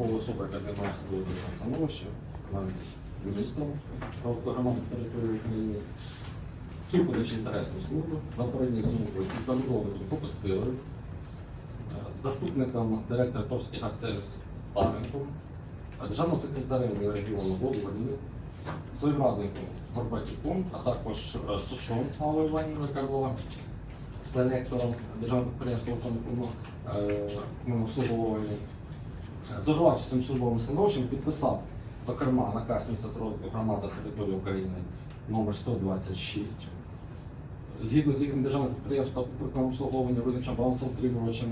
службова особа, яка займається доведенням становища, навіть міністром правоохоронної території України. Супереч інтересам служби, за попередньою службою і забудовником попустили, заступником директора Торський Газ-сервіс Павленком, державним секретарем регіону Володимиром, своїм радником Горбатюком, а також е, Сушом Аллою Іванівною Карлова, директором державного підприємства «Автомобільного е, обслуговування. Заживаючи цим службовим становищем, підписав, зокрема, наказ Міністерства громади території України номер 126. Згідно з яким державне підприємство «Укрприком обслуговування визначено балансоутримувачем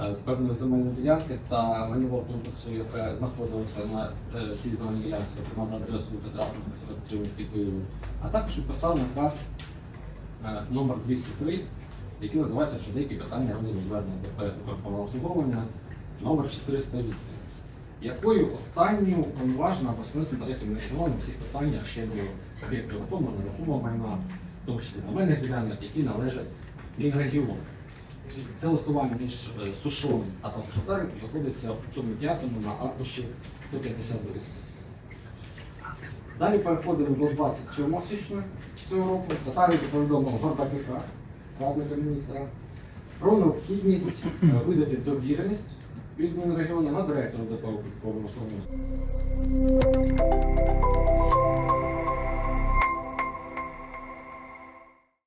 е, певної земельної ділянки та майнового комплексу, яке знаходилося на е, цій земельній ділянці, зокрема за адресою Києві, Києві. А також підписав наказ е, номер 203, який називається «Що деякі питання «Укрприком обслуговування номер 408 якою останньою уповноважена обласне з інтересів національних всіх питання щодо об'єктів рухомого нерухомого майна, в тому числі земельних ділянок, які належать Мінрегіону. Це листування між е, Сушом а також знаходиться у тому п'ятому на аркуші 152. Далі переходимо до 27 січня цього року. Татарик повідомив Горбатюка, радника міністра, про необхідність е, видати довіреність від Мінрегіону на директора ДП «Укрприком»